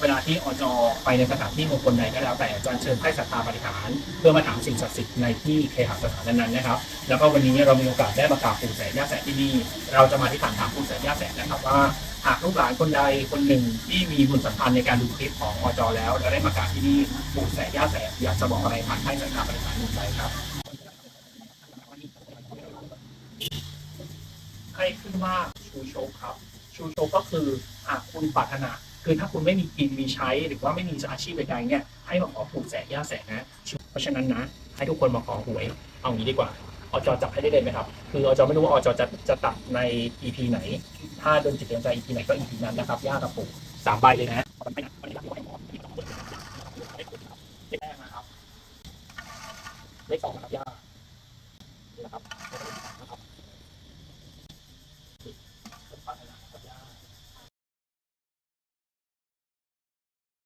เวลาที่อจไปในสถานที่มงคลใดก็แล้วแต่จะเชิญให้ศรัทธาปฏิหารเพื่อมาถามสิ่งศักดิ์สิทธิ์ในที่เคหสถานนั้นๆนะครับ แล้วก็วันนี้เรามีโอกาสได้มากราบปู่แสนย่าแสนที่นี่ เราจะมาที่ฐานถามปู่แสนย่าแสนนะครับว่าหากลูกหลานคนใดคนหนึ่งที่มีบุญสัมพันธ์ในการดูคลิปของอจแล้วแล้วได้มากราบที่นี่ปู่แสนย่าแสนอยากจะบอกอะไรผ่านให้ศรัทธาปฏิหารหนึ่งใจครับ ให้ขึ้นว่าชูโชคครับ ชูโชคก็คือหากคุณปรารถนา คือถ้าคุณไม่มีกินมีใช้หรือว่าไม่มีอาชีพใดๆเนี่ยให้มาขอปู่แสนย่าแสนนะ เพราะฉะนั้นนะ ให้ทุกคนมาขอหวย เอางี้ดีกว่าอจจับให้ได้เลยไหมครับ คืออจไม่รู้ว่าอจจะจะตัดใน EP ไหน ถ้าโดนจิตโดนใจ EP ไหนก็ EP นั้นนะครับย่ากับปู่สามใบเลยนะเลขแรกนะครับเลขสองครับย่า